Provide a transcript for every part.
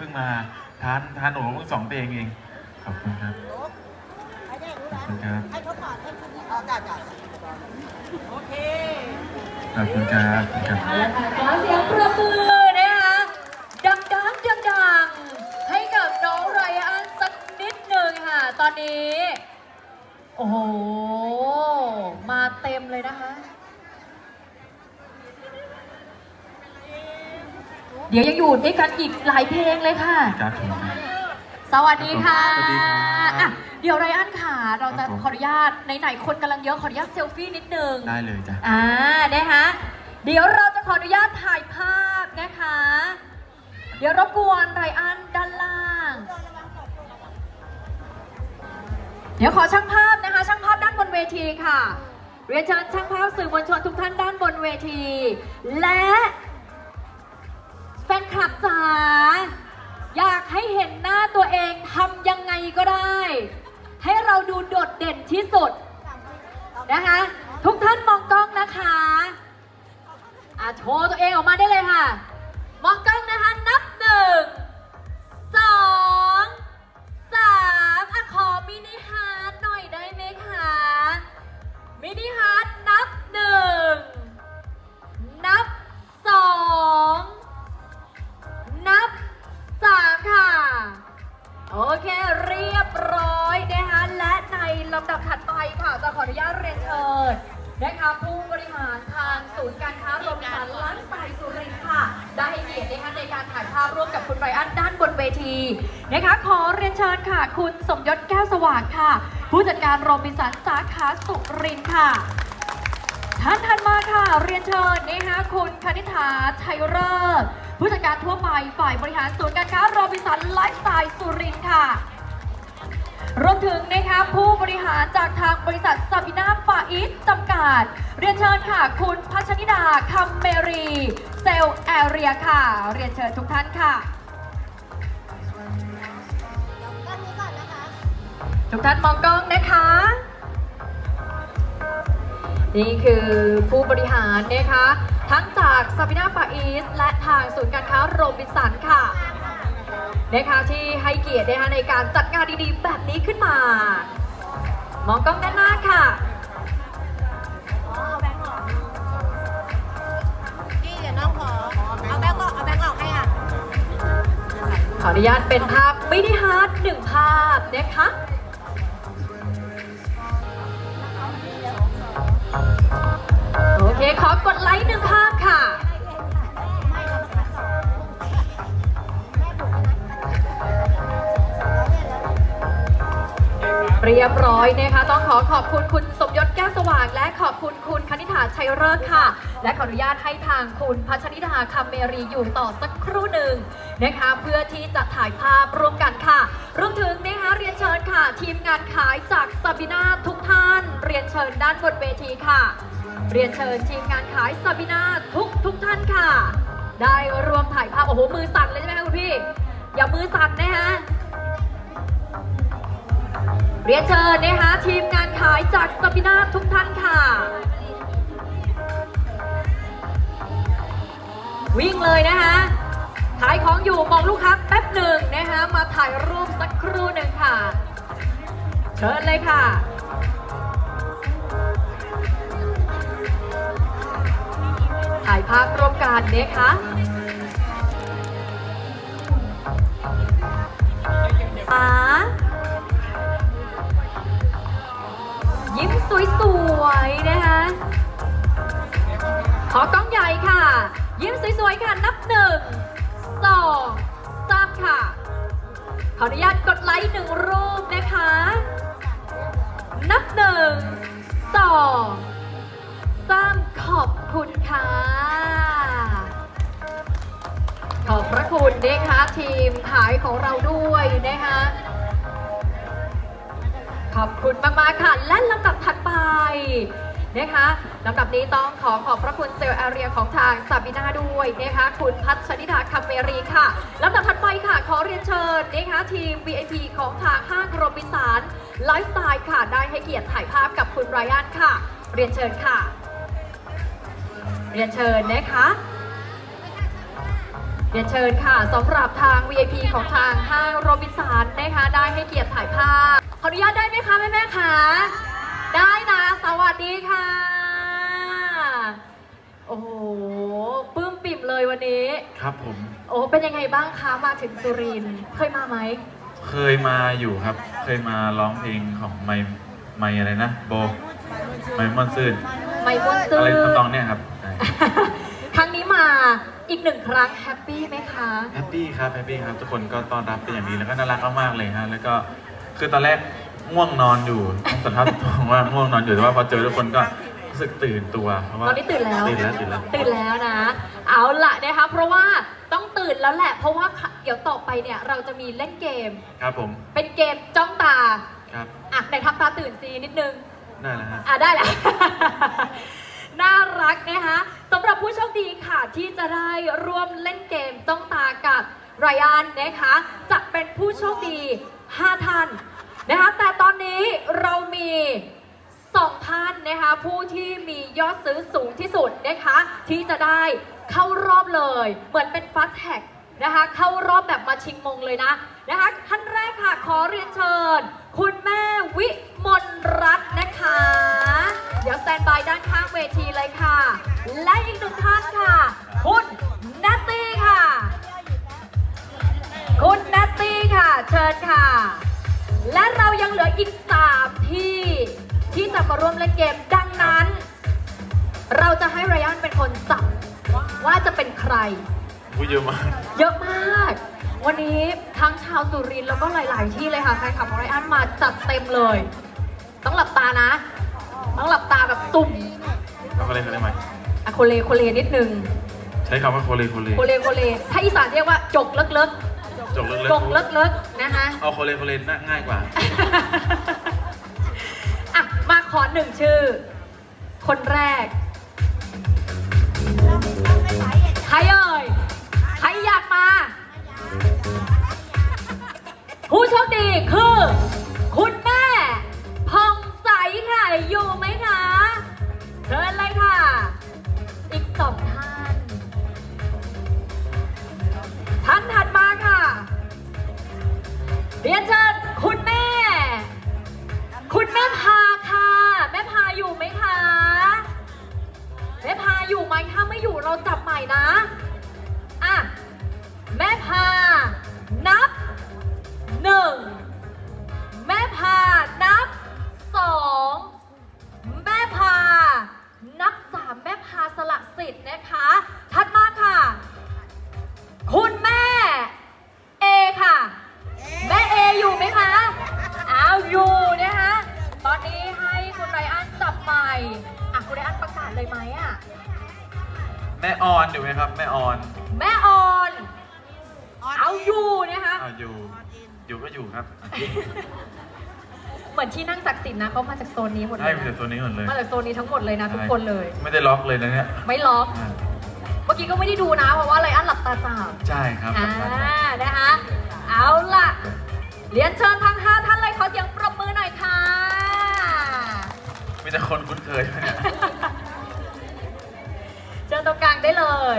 พิ่งมาทานทานโอ้เพิ่งสองเพลงเอง ขอบคุณครับให้ได้รู้ขอบนะคุณครับให้เขาก่อนให้เขาดีออกอากาศโอเคขอบคุณครับขอบคุณครับเอาละค่ะขอเสียงปรบมือนะคะดังดังดังดังๆให้กับน้องไรอันสักนิดหนึ่งค่ะ ตอนนี้ โอ้โห มาเต็มเลยนะคะ เดี๋ยวยังอยู่ด้วยกันอีกหลายเพลงเลยค่ะ ครับผม สวัสดีค่ะสวัสดีครับอะเดี๋ยวไรอันค่ะ เราจะครับผม ขออนุญาตไหนๆคนกำลังเยอะขออนุญาตเซลฟี่นิดนึง ได้เลยจ้ะ อ่านะคะเดี๋ยวเราจะขออนุญาตถ่ายภาพนะคะ เดี๋ยวรบกวนไรอันด้านล่าง เดี๋ยวขอช่างภาพนะคะ ช่างภาพด้านบนเวทีค่ะ เรียนเชิญช่างภาพสื่อมวลชนทุกท่านด้านบนเวที และแฟ นคลับจ๋าอยากให้เห็นหน้าตัวเองทำยังไงก็ได้ ให้เราดูโดดเด่นที่สุดนะคะ ทุกท่านมองกล้องนะคะอะโชว์ตัวเองออกมาได้เลยค่ะ มองกล้องนะคะนับหนึ่งสองสามอะขอมินิฮาร์ดหน่อยได้ไหมคะมินิฮาร์ดนับหนึ่งนับสอง นับสามค่ะ โอเคเรียบร้อยนะคะและในลำดับถัดไปค่ะจะขออนุญาตเรียนเชิญนะคะผู้บริหารทางศูนย์การค้ารบินสันล้านสายสุรินทร์ค่ะ ได้ให้เกียรตินะคะในการถ่ายภาพร่วมกับคุณไรอันด้านบนเวทีนะคะขอเรียนเชิญค่ะ คุณสมยศแก้วสว่างค่ะ ผู้จัดการโรบินสันสาขาสุรินทร์ค่ะท่านถัดมาค่ะ เรียนเชิญนะคะคุณคณิษฐาชัยเริศ ผู้จัดการทั่วไปฝ่ายบริหารศูนย์การค้าโรบินสันไลฟ์สไตล์สุรินทร์ค่ะ รวมถึงนะคะผู้บริหารจากทางบริษัทซาบินาฟาอิสจำกัด เรียนเชิญค่ะ คุณพัชนิดาคัมเมรี เซลแอเรียค่ะ เรียนเชิญทุกท่านค่ะ ทุกท่านมองกล้องนะคะ นี่คือผู้บริหารนะคะ ทั้งจากซาบินาฟาอีสและทางศูนย์การค้าโรบินสันค่ะนะคะที่ให้เกียรตินะคะในการจัดงานดีๆ แบบนี้ขึ้นมา มองกล้องด้านหน้าค่ะอ๋อเอาแบงค์ออกพี่เดี๋ยวน้องขอเอาแบงค์ออกเอาแบงค์ออกให้ค่ะขออนุญาตเป็นภาพมินิฮาร์ดหนึ่งภาพนะคะ เคขอกดไลค์หนึ่งภาพค่ะ เรียบร้อยนะคะ ต้องขอขอบคุณคุณสมยศแก้วสว่าง และขอบคุณคุณคณิษฐาชัยเลิศค่ะ และขออนุญาตให้ทางคุณพัชนิดาคำเมรีอยู่ต่อสักครู่หนึ่งนะคะ เพื่อที่จะถ่ายภาพร่วมกันค่ะ รวมถึงนะคะเรียนเชิญค่ะ ทีมงานขายจากซาบิน่าทุกท่าน เรียนเชิญด้านบนเวทีค่ะ เรียนเชิญทีมงานขายซาบินาทุกทุกท่านค่ะ ได้รวมถ่ายภาพ โอ้โห มือสั่นเลยใช่ไหมคะคุณพี่ อย่ามือสั่นนะคะเรียนเชิญนะคะทีมงานขายจากสปินาทุกท่านค่ะ วิ่งเลยนะคะขายของอยู่มองลูกค้าแป๊บหนึ่งนะคะมาถ่ายรูปสักครู่หนึ่งค่ะ เชิญเลยค่ะ ถ่ายภาพร่วมกันนะคะอ่ายิ้มสวยๆนะคะขอกล้องใหญ่ค่ะ ยิ้มสวยๆค่ะ นับหนึ่งสองสามค่ะ ขออนุญาตกดไลค์หนึ่งรูปนะคะ นับหนึ่งสองสามขอบคุณค่ะ พระคุณนะคะทีมขายของเราด้วยนะคะขอบคุณมากๆค่ะ และลำดับถัดไปนะคะลำดับนี้ต้องขอขอบพระคุณเซลล์แอเรียของทางซาบิน่าด้วยนะคะคุณพัชนิดาคัมเมรีค่ะลำดับถัดไปค่ะ ขอเรียนเชิญนะคะทีม VIP ของทางห้างโรบิสันไลฟ์สไตล์ค่ะ ได้ให้เกียรติถ่ายภาพกับคุณไรอันค่ะ เรียนเชิญค่ะ เรียนเชิญนะคะ เรียนเชิญค่ะสำหรับทาง VIP ของทางห้างโรบินสันนะคะได้ให้เกียรติถ่ายภาพขออนุญาตได้ไหมคะแม่แม่ๆคะได้นะ สวัสดีค่ะ โอ้โหปลื้มปิ่มเลยวันนี้ ครับผม โอ้เป็นยังไงบ้างคะมาถึงสุรินทร์เคยมาไหมเคยมาอยู่ครับ เคยมาร้องเพลงของไมไมอะไรนะ โบ ไมมอนซื่น ไม่ม้วนซื่อะไรอทำนองเนี้ยครับใช่ครั้งนี้ มาอีกหนึ่งครั้งแฮปปี้ไหมคะ แฮปปี้ครับแฮปปี้ครับทุกคนก็ต้อนรับเป็นอย่างดีแล้วก็น่ารักมากๆเลยฮะแล้วก็คือตอนแรกง่วงนอนอยู่ต้องสัมภาษณ์ตรงว่าง่วงนอนอยู่แต่ว่าพอเจอทุกคนก็รู้สึกตื่นตัวเพราะว่าตอนนี้ตื่นแล้ว ตื่นแล้วตื่นแล้วตื่นแล้วนะ เอาละนะคะเพราะว่าต้องตื่นแล้วแหละ เพราะว่าเดี๋ยวต่อไปเนี่ยเราจะมีเล่นเกม ครับผมเป็นเกมจ้องตาครับอะไหนทำตาตื่นซีนิดนึงนั่นแหละฮะอะได้แล้ว น่ารักนะคะสำหรับผู้โชคดีค่ะที่จะได้ร่วมเล่นเกมจ้องตากับไรอันนะคะจะเป็นผู้โชคดี 5 ท่านนะคะแต่ตอนนี้เรามีสองท่านนะคะผู้ที่มียอดซื้อสูงที่สุดนะคะที่จะได้เข้ารอบเลย เหมือนเป็นฟาสแท็กนะคะเข้ารอบแบบมาชิงมงเลยนะนะคะท่านแรกค่ะขอเรียนเชิญ คุณแม่วิมลรัตน์นะคะ เดี๋ยวสแตนบายด้านข้างเวทีเลยค่ะ และอีกหนึ่งท่านค่ะ คุณนัตตี้ค่ะ คุณนัตตี้ค่ะ เชิญค่ะ และเรายังเหลืออีก3ที่ ที่จะมาร่วมเล่นเกมดังนั้น เราจะให้ไรอันเป็นคนจับว่าจะเป็นใครพูดเยอะมาก เยอะมาก วันนี้ทั้งชาวสุรินทร์แล้วก็หลาย ๆ ที่เลยค่ะแฟนคลับของไรอันมาจัดเต็มเลย ต้องหลับตานะ ต้องหลับตาแบบตุ่มเอาอะไรเขาเรียกใหม่อะโคเลโคเลนิดนึง ใช้คำว่าโคเลโคเลโคเลโคเลถ้าอีสานเรียกว่าจกเลิกเลิกจบเลิกจกเลิกเลิกนะคะเอาโคเลโคเลน่าง่ายกว่าอะมาขอหนึ่งชื่อ คนแรกใครเอ่ยใครอยากมา ผู้โชคดีคือ สองท่าน ท่านถัดมาค่ะ เรียนเชิญ มือนที่นั่งศักดิ์สิทธิ์นะเขามาจากโซนนี้หมดเลให้ยไปนะจากตัวนี้หมดเลย มาจากโซนนี้ทั้งหมดเลยนะ ทุกคนเลย ไม่ได้ล็อกเลยนะเนี่ยไม่ล็อก อ่าเมื่อกี้ก็ไม่ได้ดูนะ เพราะว่าไรอันหลับตาจับใช่ครับอ่า นะคะ เอาล่ะ เรียนเชิญทั้งห้าท่านเลยขอเสียงปรบมือหน่อยค่ะ มีแต่คนคุ้นเคยเนี่ย เชิญตรงกลางได้เลย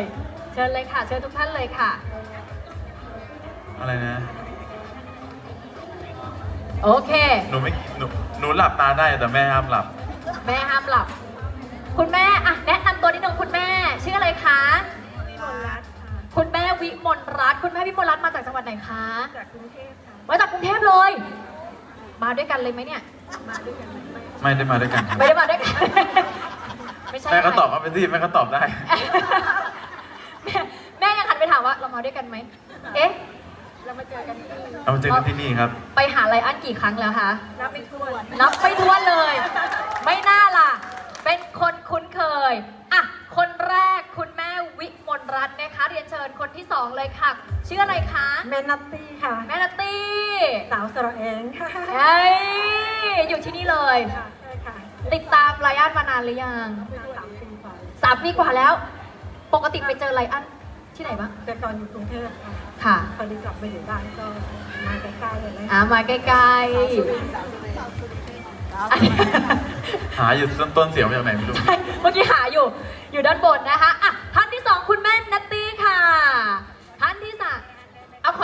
เชิญเลยค่ะ เชิญทุกท่านเลยค่ะ อะไรนะ โอเค หนูไม่หนู หนูหลับตาได้แต่แม่ห้ามหลับ แม่ห้ามหลับ คุณแม่อะแนะนำตัวนิดนึงคุณแม่ชื่ออะไรคะวิมลรัตน์ค่ะคุณแม่วิมลรัตน์คุณแม่วิมลรัตน์มาจากจังหวัดไหนคะจากกรุงเทพค่ะ มาจากกรุงเทพเลย มาด้วยกันเลยไหมเนี่ย มาด้วยกันไหมไม่ไม่ได้มาด้วยกันครับไม่ได้มาด้วยกัน ไม่ใช่แม่ก็ตอบมาเป็นที่แม่ก็ตอบได้ แม่แม่ยังหันไปถามว่าเรามาด้วยกันไหม เอ๊ะ เรามาเจอกันที่เรามาเจอกันที่นี่ครับ ไปหาไลอันกี่ครั้งแล้วคะ นับไม่ถ้วนนับไม่ถ้วนเลย ไม่น่าล่ะ เป็นคนคุ้นเคย อะ คนแรกคุณแม่วิมลรัตน์นะคะ เรียนเชิญคนที่สองเลยค่ะ ชื่ออะไรคะ แม่นัตตี้ค่ะ แม่นัตตี้สาวสระเองค่ะเฮ้ยอยู่ที่นี่เลย ค่ะใช่ค่ะติดตามไลอันมานานหรือยังไม่ได้สามปีกว่าสามปีกว่าแล้ว ปกติไปเจอไลอันที่ไหนบ้างแต่ก่อนอยู่กรุงเทพค่ะ ค่ะพอดีกลับมาอยู่บ้านก็มาใกล้ๆเลยนะอ่ามาใกล้สาวสุรินทร์สาวสุรินทร์ๆ หาอยู่ต้นต้นเสียงมาจากไหนไม่รู้ ใช่เมื่อกี้หาอยู่ อยู่ด้านบนนะคะอะท่านที่สองคุณแม่นัตตี้ค่ะ ท่าน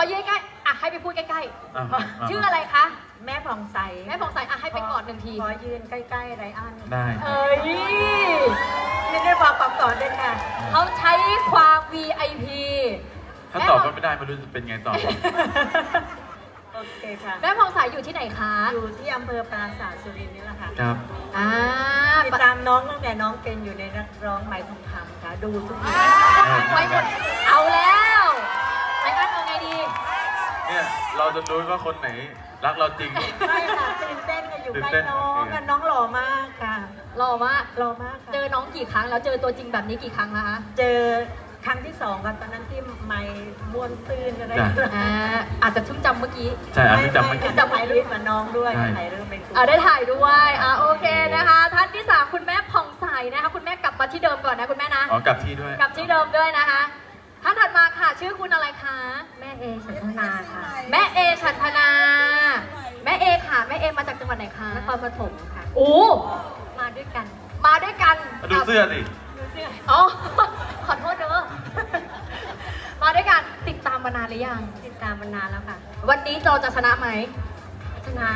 ขอยืนใกล้อะให้ไปพูดใกล้อะๆอะชื่ออะไรคะ แม่ผ่องใสแม่ผ่องใสอะให้ไปกอดหนึ่งที ขอยืนใกล้ๆไรอันได้เอ้ยไม่ได้บอกความกอดด้วยค่ะ เขาใช้ความ VIP ถ้าตอบก็ไม่ได้ไม่รู้จะเป็นไงต่อ โอเคค่ะ แม่ผ่องใสอยู่ที่ไหนคะ อยู่ที่อำเภอปราสาทสุรินทร์นี่แหละค่ะครับ อ่าติดตามน้องตั้งแต่น้องเป็นอยู่ในนักร้องใหม่ทองคำค่ะ ดูทุกวันไว้หมดเอาแล้วไรอันเอาไงดี เนี่ยเราจะรู้ว่าคนไหนรักเราจริง ไม่ค่ะตื่นเต้นค่ะอยู่ตื่นใกเต้ล้นน้องโอเคค่ะน้องหล่อมากค่ะรอว่าหล่อมากค่ะ เจอน้องกี่ครั้งแล้วเจอตัวจริงแบบนี้กี่ครั้งแล้วคะ เจอ ครั้งที่สองกันตอนนั้นที่ไม่ม้วนตื้นอะไรจ้ะอ่าอาจจะเพิ่งจำเมื่อกี้ใช่อันนี้จำไม่ไม่ได้จำถ่ายรูปกับน้องด้วยใช่ ถ่ายรูปเป็นกลุ่ม อ่าได้ถ่ายด้วยอ่าโอเคนะคะ ท่านที่สามคุณแม่ผ่องใสนะคะ คุณแม่กลับมาที่เดิมก่อนนะคุณแม่นะ อ๋อกลับที่ด้วย กลับที่เดิมด้วยนะคะ ท่านถัดมาค่ะ ชื่อคุณอะไรคะ แม่เอฉันธนาค่ะแม่เอฉันธนา แม่เอค่ะ แม่เอมาจากจังหวัดไหนคะนครปฐมค่ะ โอ้ มาด้วยกัน มาด้วยกันมาดูเสื้อสิดูเสื้ ออ๋อ ขอโทษเด้อ มาด้วยกันติดตามมานานหรือยัง ติดตามมานานแล้วค่ะ วันนี้เราจะชนะไหม ชนะ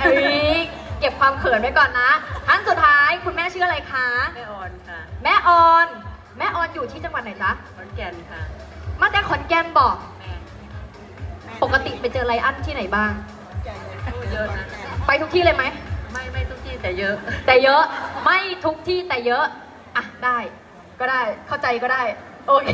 เอ้ยเก็บความเขินไว้ก่อนนะท่านสุดท้ายคุณแม่ชื่ออะไรคะ แม่ออนค่ะ แม่ออน แม่ออนอยู่ที่จังหวัดไหนจ๊ะ ขอนแก่นค่ะ มาแต่ขอนแก่นบอก แม่ปกติไปเจอไลอันที่ไหนบ้างเยอะนะ ไปทุกที่เลยไหม ไม่ไม่ทุกที่แต่เยอะ แต่เยอะ ไม่ทุกที่แต่เยอะ อะได้ ก็ได้เข้าใจก็ได้ โอเค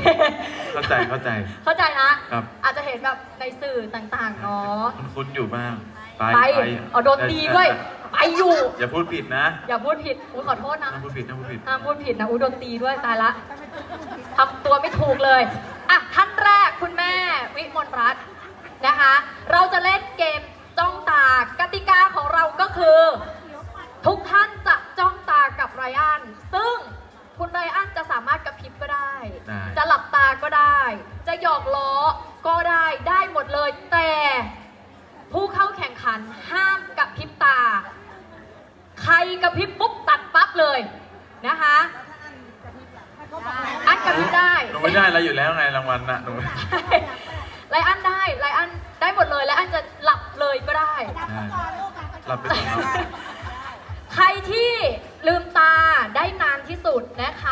เข้าใจเข้าใจ เข้าใจนะครับ อาจจะเห็นแบบในสื่อต่างๆเนาะคุ้นๆอยู่บ้างไปไปไปเอาโดนตีด้วยไปอยู่ อย่าพูดผิดนะอย่าพูดผิดอุ้ยขอโทษนะ ห้ามพูดผิดห้ามพูดผิด ห้ามพูดผิดนะ อุ้ยโดนตีด้วยตายละทำตัวไม่ถูกเลยอะท่านแรกคุณแม่วิมลรัตน์นะคะ เราจะเล่นเกมจ้องตากติกาของเราก็คือ ทุกท่านจะจ้องตากับไรอัน อกล้อก็ได้ได้หมดเลย แต่ผู้เข้าแข่งขันห้ามกระพริบตา ใครกระพริบปุ๊บตัดปั๊บเลยนะคะ อันกระพริบได้ หนูไม่ได้แล้วอยู่แล้วไงรางวัลน่ะหนูไม่ได้ไลอันได้ไลอันได้หมดเลยไลอันจะหลับเลยก็ได้ หลับไปก่อนเนาะใครที่ลืมตาได้นานที่สุดนะค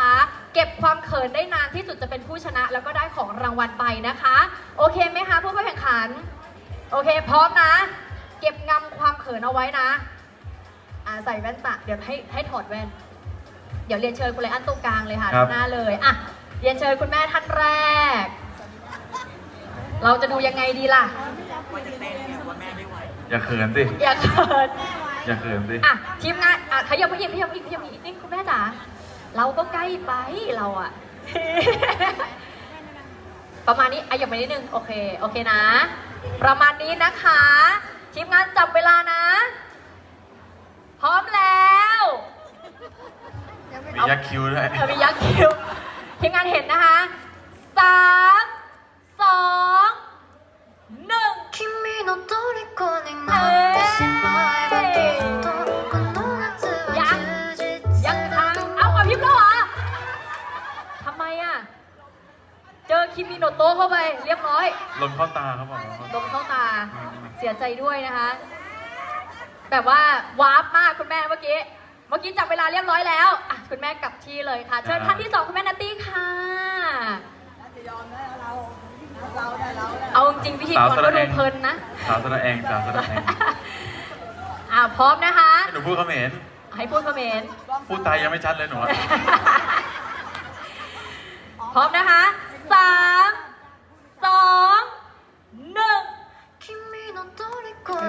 ะเก็บความเขินได้นานที่สุดจะเป็นผู้ชนะ แล้วก็ได้ของรางวัลไปนะคะ โอเคไหมคะผู้เข้าแข่งขัน โอเค พร้อมนะ เก็บงำความเขินเอาไว้นะอ่าใส่แว่นตาเดี๋ยวให้ให้ถอดแว่น เดี๋ยวเรียนเชิญคุณไลอันตรงกลางเลยค่ะครับ หน้าเลยอะเรียนเชิญคุณแม่ท่านแรก เราจะดูยังไงดีล่ะ อย่าเขินสิ อย่าเขิน อย่าเขินสิ อะทีมงานอะขยับไปอีกขยับไปอีกขยับไปอีกนิดนึงคุณแม่จ๋า เราก็ใกล้ไปเราอะ ประมาณนี้อ่ะหยับไปนิดนึงโอเคโอเคนะ ประมาณนี้นะคะ ทีมงานจับเวลานะ พร้อมแล้ว มียักษ์คิ้วด้วย เออมียักษ์คิ้วทีมงานเห็นนะคะสามสองหนึ่ง 君の虜になってしまえばきっと คิมิโนโตะเข้าไปเรียบร้อยลมเข้าตาเขาบอกลมเข้าตาลมเข้าตา เสียใจด้วยนะคะ แบบว่าวาร์ปมากคุณแม่เมื่อกี้ เมื่อกี้จับเวลาเรียบร้อยแล้วอะคุณแม่กลับที่เลยค่ะ เชิญท่านที่สองคุณแม่นัตตี้ค่ะเอาจริงๆพิธีกรก็ดูเพลินนะสาวสระแองสาวสระแองอ่าพร้อมนะคะให้หนูพูดเขมรให้พูดคอมเมนต์พูดไทยยังไม่ชัดเลยหนูอะพร้อมนะคะ สามสองหนึ่ง 君の虜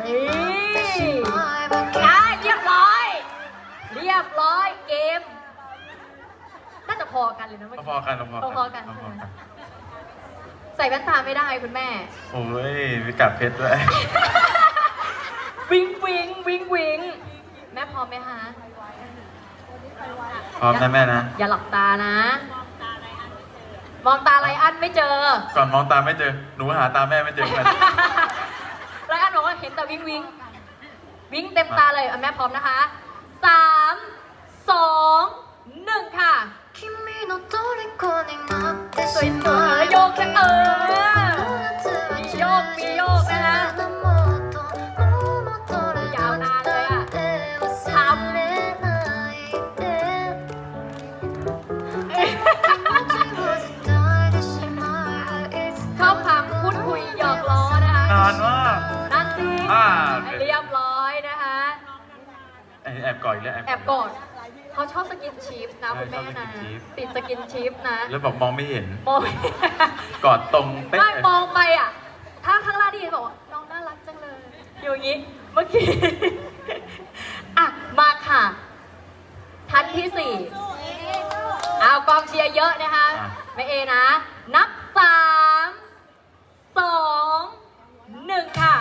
になってしまえばきっ อ่าเรียบร้อย เรียบร้อยเกม น่าจะพอกันเลยนะเมื่อ พอ กี้ ๆกันพอๆกัน พอๆกัน พอๆกัน ใส่แว่นตาไม่ได้คุณแม่ โอ้ยมีกับเพชรด้วย วิงวิงวิงวิงแม่พร้อมไหมคะ พร้อมนะแม่นะ อย่าหลับตานะ มองตาไรอันไม่เจอ ก่อนมองตาไม่เจอ หนูหาตาแม่ไม่เจอเหมือนกัน ไรอันบอกว่าเห็นแต่วิงวิงวิงเต็มตาเลยอ่ะแม่พร้อมนะคะสามสองหนึ่งค่ะ 君の虜になって สวย し ๆ まえ โย ば ก き แค่ っ เอ と อ この夏は充 โยกมีโยกนะคะ ก่อยแล้วแอบกอดเขาชอบสกินชิปนะคุณแม่นะใช่ชอบสกินชิปติดสกินชิปนะ แล้วบอกมองไม่เห็นมองกอดตรงเป๊ะไม่มองไปอะ ถ้าข้างล่างที่บอกว่าน้องน่ารักจังเลยอยู่อย่างนี้เมื่อกี้อะมาค่ะท่านที่สี่เอากองเชียร์เยอะนะคะแม่เอนะ นับสามสองหนึ่งค่ะ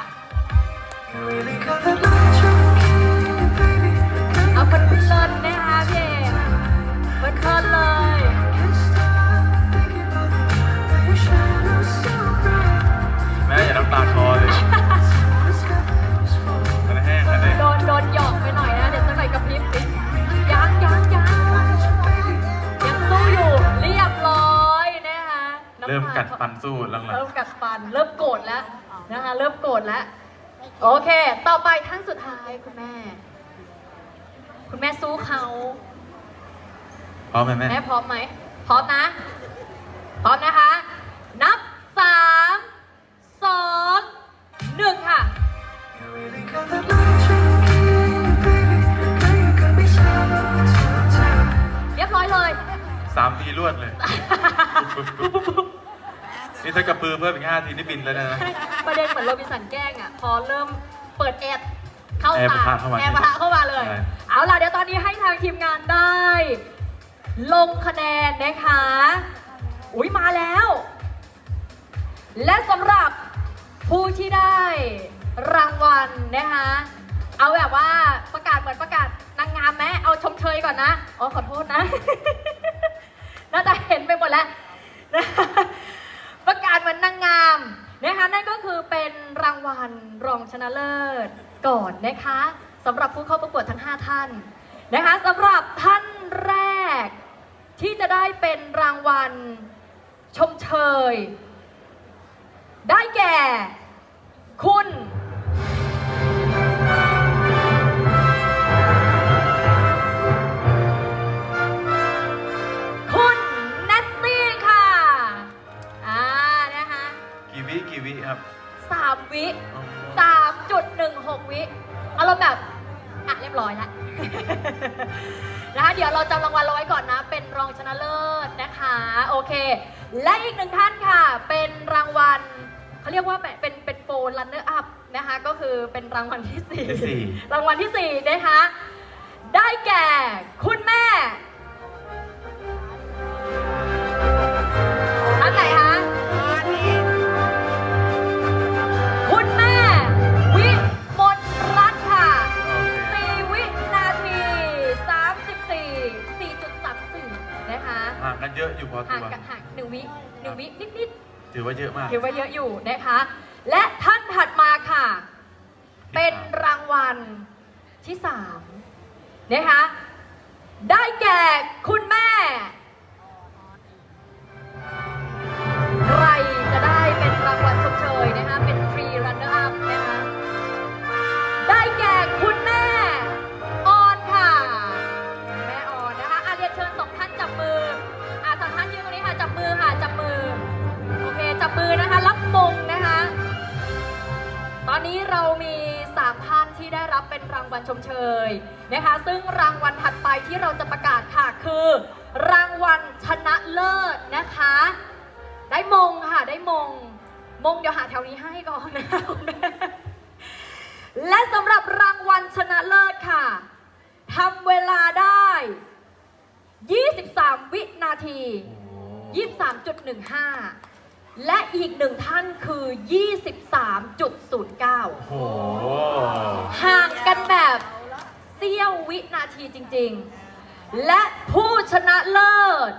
ริ่มกัดฟันสู้หลังเริ่มกัดฟัน เริ่มโกรธแล้วนะคะ เริ่มโกรธแล้ว โอเค ต่อไปท่านสุดท้ายคุณแม่ คุณแม่สู้เขาๆพร้อมไหมแม่ แม่พร้อมไหมพร้อมนะ พร้อมนะคะ นับสามสองหนึ่งค่ะ เรียบร้อยเลย สามทีรวดเลย นี่ถ้ากระพือเพิ่มอีกห้าทีนี่บินแล้วนะ ประเด็นเหมือนโรบินสันแกล้งอะ พอเริ่มเปิดแอร์เข้าแอร์ตาปะทะเข้ามาแอร์ปะทะเข้ามาเลย ใช่ เอาล่ะเดี๋ยวตอนนี้ให้ทางทีมงานได้ ลงคะแนนนะคะ อุ้ยมาแล้ว และสำหรับผู้ที่ได้รางวัลนะคะ เอาแบบว่าประกาศเหมือนประกาศนางงามไหมเอาชมเชยก่อนนะ อ๋อขอโทษนะ น่าจะเห็นไปหมดแล้วนะคะประ การเหมือนนางงามนะคะนั่นก็คือเป็นรางวัลรองชนะเลิศก่อนนะคะสำหรับผู้เข้าประกวดทั้ง 5 ท่านนะคะสำหรับท่านแรก ที่จะได้เป็นรางวัลชมเชย ได้แก่ คุณ วิอ๋อสามจุดหนึ่งหกวิอารมณ์แบบอะเรียบร้อยแล้ว นะคะเดี๋ยวเราจำรางวัลเราไว้ก่อนนะ เป็นรองชนะเลิศนะคะ โอเค และอีกหนึ่งท่านค่ะ เป็นรางวัลเขาเรียกว่าเป็นเป็นเป็นโฟนรันเนอร์อัพนะคะ ก็คือเป็นรางวัลที่สี่ที่สี่ รางวัลที่สี่นะคะ ได้แก่คุณแม่ ว่าเยอะมาก ถือว่าเยอะอยู่นะคะ และท่านถัดมาค่ะ เป็นรางวัลที่สามนะคะ ได้แก่คุณแม่ มงนะคะ ตอนนี้เรามีสามท่านที่ได้รับเป็นรางวัลชมเชยนะคะ ซึ่งรางวัลถัดไปที่เราจะประกาศค่ะคือ รางวัลชนะเลิศนะคะ ได้มงค่ะได้มง มงเดี๋ยวหาแถวนี้ให้ก่อนนะคะคุณแม่และสำหรับรางวัลชนะเลิศค่ะทำเวลาได้ 23 วินาที 23.15 และอีกหนึ่งท่านคือ 23.09 โอ้โหห่างกันแบบเสี้ยววินาทีจริงๆ และผู้ชนะเลิศ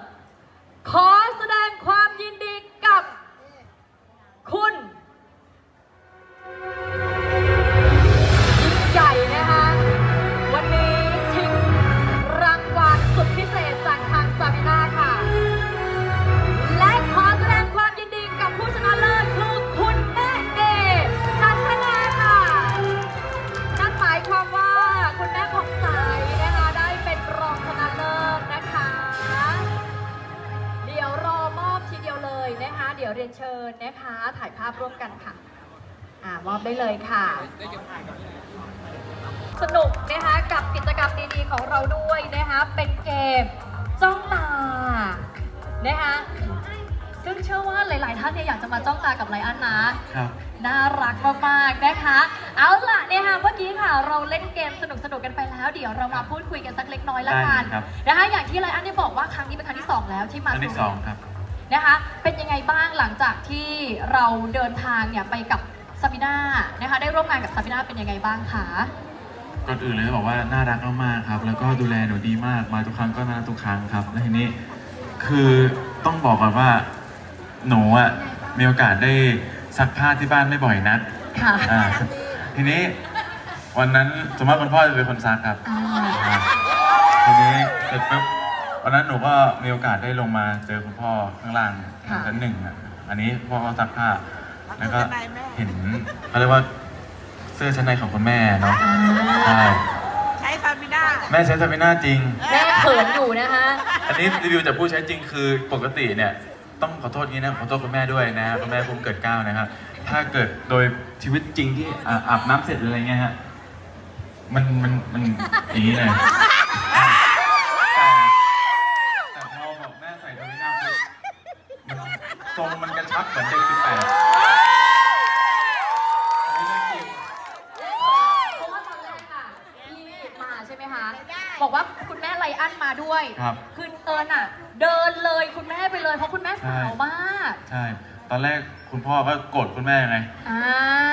ขอแสดงความยินดีกับ มาจ้องตากับไลอ้อนนะ ครับ น่ารักมากๆนะคะ เอาล่ะเนี่ยค่ะเมื่อกี้ค่ะ เราเล่นเกมสนุกๆกันไปแล้ว เดี๋ยวเรามาพูดคุยกันสักเล็กน้อยละกันได้ครับ นะคะอย่างที่ไลอ้อนได้บอกว่าครั้งนี้เป็นครั้งที่สองแล้วที่มาอันที่สองครับ นะคะ เป็นยังไงบ้างหลังจากที่เราเดินทางเนี่ยไปกับซาบิน่านะคะ ได้ร่วมงานกับซาบิน่าเป็นยังไงบ้างคะก่อนอื่นเลยจะบอกว่าน่ารักมากๆครับ แล้วก็ดูแลหนูดีมาก มาทุกครั้งก็น่ารักทุกครั้งครับ และทีนี้คือต้องบอกก่อนว่า หนูอะ มีโอกาสได้ซักผ้าที่บ้านไม่บ่อยนักค่ะอ่าทีนี้วันนั้นสมมติคุณพ่อจะเป็นคนซักครับอ่าอ่าทีนี้เสร็จปุ๊บวันนั้นหนูก็มีโอกาสได้ลงมาเจอคุณพ่อข้างล่างชั้นหนึ่งอะอันนี้พ่อเขาซักผ้า แล้วก็เห็นเขาเรียกว่าเสื้อชั้นในของคุณแม่เนาะอ่าใช่ใช้ฟาบิน่าแม่ใช้ซาบิน่าจริง แม่เขินอยู่นะคะ อันนี้รีวิวจากผู้ใช้จริงคือปกติเนี่ย ต้องขอโทษนี้นะขอโทษคุณแม่ด้วยนะครับคุณแม่ภูมิเกิดเกล้านะครับถ้าเกิดโดยชีวิตจริงที่อ่าอาบน้ำเสร็จหรืออะไรเงี้ยฮะมันมันมันอย่างนี้เลยแต่แต่พอบอกแม่ใส่ซาบิน่าปุ๊บมันทรงมันกระชับเหมือนเด็กสิบแปดอันนี้เรื่องจริงเพราะว่าตอนแรกอะที่มาใช่ไหมคะ บอกว่าคุณแม่ไลอันมาด้วยครับคือเอิญอะเดินเลยคุณแม่ไปเลยเพราะคุณแม่สาวมากใช่ ตอนแรกคุณพ่อก็โกรธคุณแม่ไงอ่า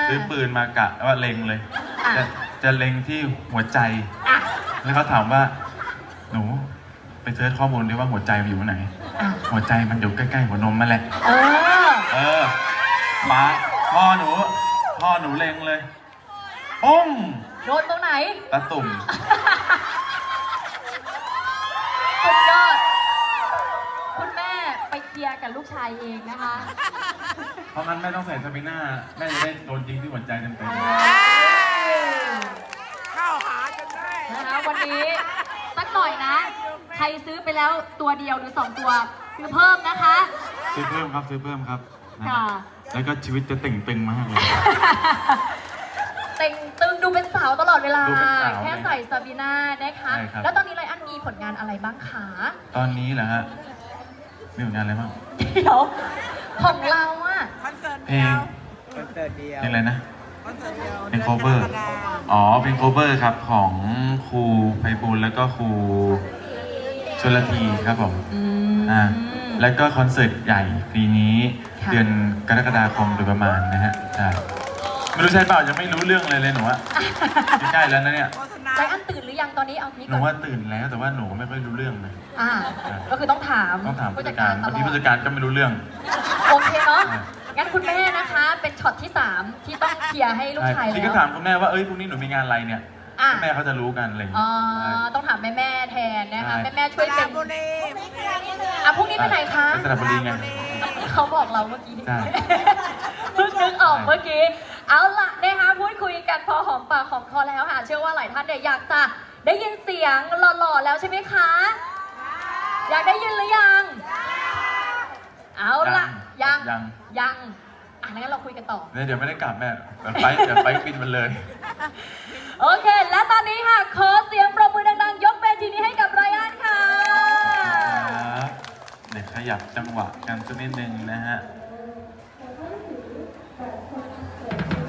ซื้อปืนมากะว่าเล็งเลย อะ จะจะเล็งที่หัวใจ อะแล้วเขาถามว่า หนูไปเสิร์ชข้อมูลดิว่าหัวใจมันอยู่ไหน อะหัวใจมันอยู่ใกล้ๆหัวนมนั่นแหละ เออเออป้าพ่อหนู พ่อหนูเล็งเลยปุ้งโดนตรงไหนตาตุ่ม สุดยอด คุณแม่ไป เคลียร์กับลูกชายเองนะคะ เพราะงั้นแม่ต้องใส่ซาบิน่าแม่จะได้โดนจริงที่หัวใจเต็มเข้าหาจนได้นะคะวันนี้สักหน่อยนะ ใครซื้อไปแล้วตัวเดียวหรือสองตัวซื้อเพิ่มนะคะๆซื้อเพิ่มครับซื้อเพิ่มครับนะค่ะ แล้วก็ชีวิตจะเต่งตึงมากเลย เต็งตึงดูเป็นสาวตลอดเวลา ดูเป็นสาวแค่ใส่ซาบีน่านะคะ ใช่ครับ แล้วตอนนี้ไลอันมีผลงานอะไรบ้างคะ ตอนนี้เหรอฮะ มีผลงานอะไรบ้าง เดี๋ยวของเราอะคอนเสิร์ตเพลเดียงวคอนเสิร์ตเดียวเพลงอะไรนะ คอนเสิร์ตเดียวเพลง cover อ๋อเพลง cover ครับของครูไพบูลย์แล้วก็ครูชลทีครับผม อืม อ่า แล้วก็คอนเสิร์ตใหญ่ปีนี้ค่ะ เดือนกรกฎาคมโดยประมาณนะฮะใช่ไม่รู้ใช่เปล่ายังไม่รู้เรื่องเลยเลยหนูอะ ใกล้แล้วนะเนี่ย โฆษ ณาไลอันตื่นหรือยังตอนนี้เอานี้หก่นูอนว่าตื่นแล้วแต่ว่าหนูไม่ค่อยรู้เรื่องนะอ่าก็คือต้องถามต้องถามผู้จัดการตบางลทีอผู้ดจัดการก็ไม่รู้เรื่อง โอเคเนาะอ่างั้นคุณแม่นะคะ เป็นช็อตที่ 3 ที่ต้องเคลียร์ให้ลูกใช่ชายที่แล้ก็วถามคุณแม่ว่า เอ้ยพรุ่งนี้หนูมีงานอะไรเนี่ยอะ แม่เขาจะรู้กันอะไรอย่างอ๋เงี้อย ต้องถามแม่แม่ๆแทนนะคะใช่ แม่แม่ๆช่วยสเป็ระนบุรีอะพรุ่งนี้ไปไหนคะ ไปสระบุรีไง เขาบอกเราเมื่อกี้ใช่ เพิ่งนึกออกใช่เมื่อกี้ เอาล่ะนะคะพูดคุยกันพอหอมปากหอมคอแล้วค่ะ เชื่อว่าหลายท่านเนี่ยอยากจะได้ยินเสียงหล่อๆแล้วใช่ไหมคะ อยากได้ยินหรือยัง เอาล่ะ ยัง ยัง ยังอะงั้นเราคุยกันต่อ เนี่ยเดี๋ยวไม่ได้กลับแม่เดี๋ยวไปเดี๋ยวไปบินมันเลย โอเค และตอนนี้ค่ะ ขอเสียงปรบมือดังๆ ยกเวทีนี้ให้กับไรอันค่ะครับเดี๋ยวขยับจังหวะกันสักนิดนึงนะฮะ